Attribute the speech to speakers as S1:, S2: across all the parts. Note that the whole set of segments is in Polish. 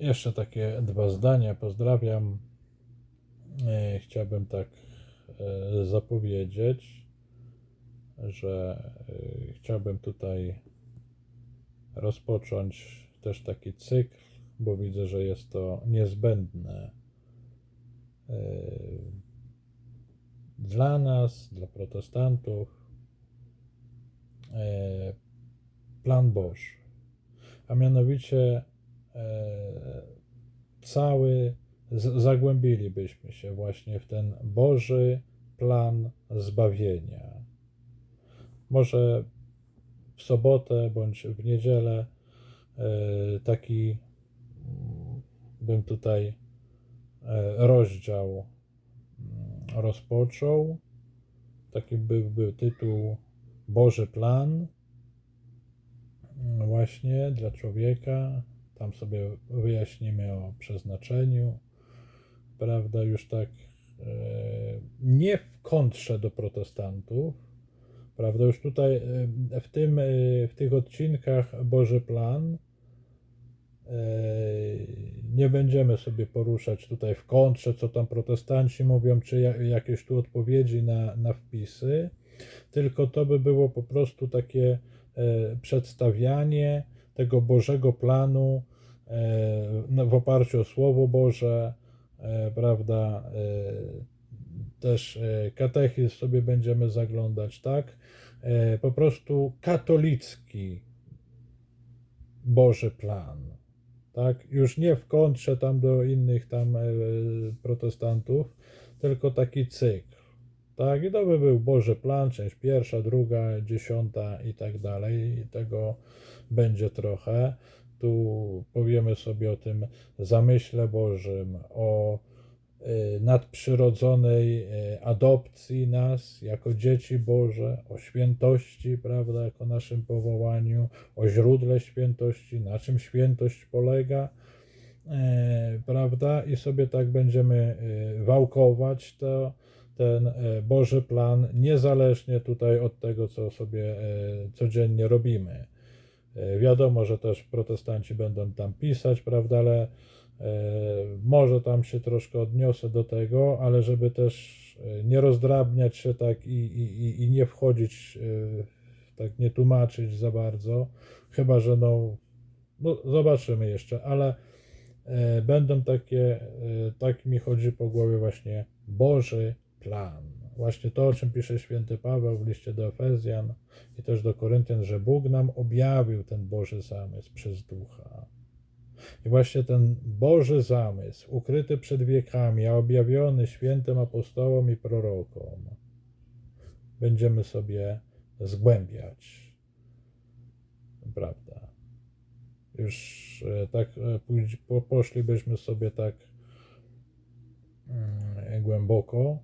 S1: Jeszcze takie dwa zdania. Pozdrawiam. E, Chciałbym tak e, zapowiedzieć, że e, chciałbym tutaj rozpocząć też taki cykl, bo widzę, że jest to niezbędne dla nas, dla protestantów. Plan Boży, a mianowicie cały z- zagłębilibyśmy się właśnie w ten Boży plan zbawienia. Może w sobotę bądź w niedzielę e, taki mm, bym tutaj e, rozdział mm, rozpoczął. Taki byłby tytuł Boży plan mm, właśnie dla człowieka. Tam sobie wyjaśnimy o przeznaczeniu, prawda, już tak e, nie w kontrze do protestantów, prawda, już tutaj e, w, tym, e, w tych odcinkach Boży Plan nie będziemy sobie poruszać tutaj w kontrze, co tam protestanci mówią, czy ja- jakieś tu odpowiedzi na, na wpisy, tylko to by było po prostu takie przedstawianie tego Bożego planu e, no, w oparciu o Słowo Boże, e, prawda, e, też katechizm sobie będziemy zaglądać, tak? Po prostu katolicki Boży plan, tak? Już nie w kontrze tam do innych tam protestantów, tylko taki cykl, tak? I to by był Boży plan, część pierwsza, druga, dziesiąta i tak dalej. I tego będzie trochę. Tu powiemy sobie o tym zamyśle Bożym, o y, nadprzyrodzonej y, adopcji nas jako dzieci Boże, o świętości, prawda, jako naszym powołaniu, o źródle świętości, na czym świętość polega, e, prawda, i sobie tak będziemy y, wałkować to, ten e, Boży plan, niezależnie tutaj od tego, co sobie e, codziennie robimy. E, Wiadomo, że też protestanci będą tam pisać, prawda, ale może tam się troszkę odniosę do tego, ale żeby też nie rozdrabniać się tak i, i, i- nie wchodzić, tak nie tłumaczyć za bardzo, chyba że no, no zobaczymy jeszcze, ale będą takie, tak mi chodzi po głowie właśnie Boży plan. Właśnie to, o czym pisze święty Paweł w liście do Efezjan i też do Koryntian, że Bóg nam objawił ten Boży zamysł przez Ducha. I właśnie ten Boży zamysł, ukryty przed wiekami, a objawiony świętym apostołom i prorokom, będziemy sobie zgłębiać. Prawda? Już e, tak e, poszlibyśmy sobie tak mm, głęboko,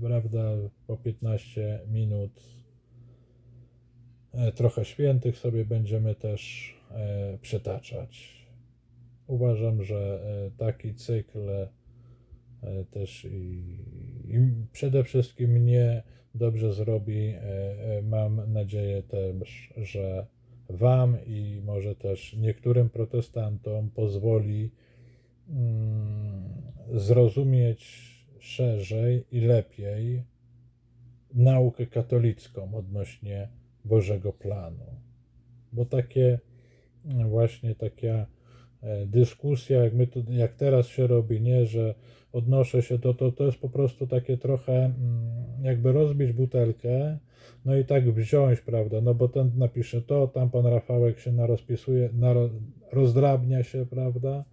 S1: prawda, po 15 minut e, trochę świętych sobie będziemy też e, przytaczać. Uważam, że e, taki cykl e, też i, i przede wszystkim mnie dobrze zrobi. E, e, Mam nadzieję też, że Wam i może też niektórym protestantom pozwoli mm, zrozumieć szerzej i lepiej naukę katolicką odnośnie Bożego planu. Bo takie mm, właśnie taka e, dyskusja, jak, my tu, jak teraz się robi, nie, że odnoszę się do to, to jest po prostu takie trochę mm, jakby rozbić butelkę, no i tak wziąć, prawda, no bo ten napisze to, tam pan Rafałek się narozpisuje, naro, rozdrabnia się, prawda,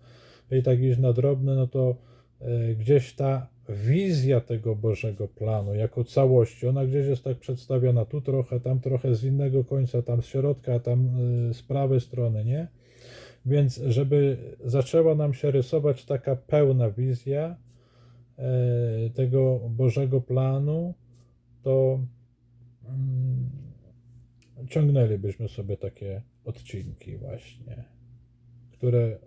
S1: i tak iść na drobne, no to e, gdzieś ta wizja tego Bożego planu jako całości, ona gdzieś jest tak przedstawiona, tu trochę, tam trochę z innego końca, tam z środka, tam e, z prawej strony, nie? Więc żeby zaczęła nam się rysować taka pełna wizja e, tego Bożego planu, to mm, ciągnęlibyśmy sobie takie odcinki właśnie, które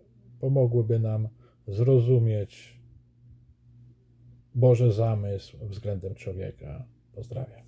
S1: pomogłyby nam zrozumieć Boży zamysł względem człowieka. Pozdrawiam.